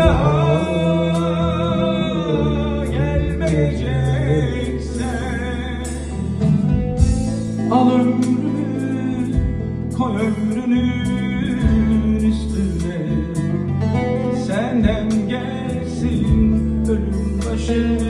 daha gelmeyeceksen Al ömrümü, koy ömrünün üstüne. Senden gelsin ölüm başı.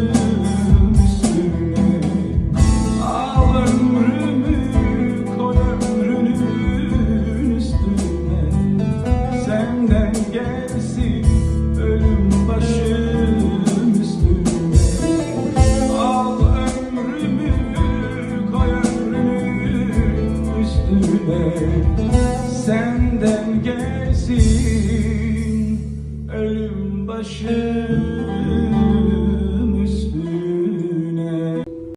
bile senden gelsin ölüm başı.